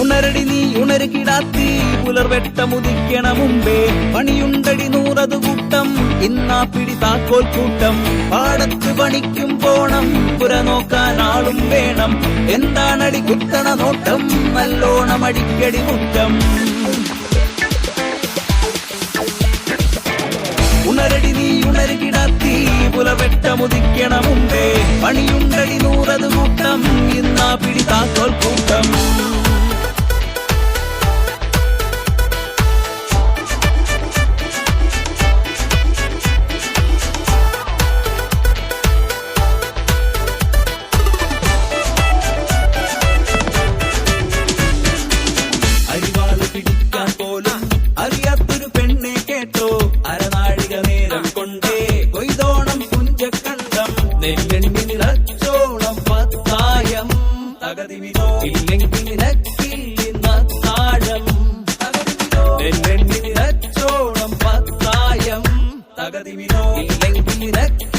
ഉണരടി നീ ഉണരുകിടാത്തി പുലർവെട്ടമുദിക്കണ മുമ്പേ. പണിയുണ്ടടി നൂറത് കൂട്ടം ഇന്നാ പിടി താക്കോൽ കൂട്ടം. പാടത്ത് പണിക്കും പോണം പുര നോക്കാൻ ആളും വേണം. എന്താണടി കുത്തണ നോട്ടം നല്ലോണം അടിക്കടി മുറ്റം. ഉണരടി നീ ഉണരുകിടാത്തി പുലവെട്ടമുദിക്കണ മുമ്പേ. പണിയുണ്ടടി നൂറത് കൂട്ടം ഇന്നാ പിടി താക്കോൽ കൂട്ടം. നെല്ലെണ്ണി നിറച്ചോളം പത്തായം തകതിവിതോ ഇല്ലെങ്കിൽ നിനക്കില്ലിന്ന താഴം നെല്ലെണ്ണി നിറച്ചോളം പത്തായം തകതിവിതോ ഇല്ലെങ്കിൽ നിനക്കില്ലിന്ന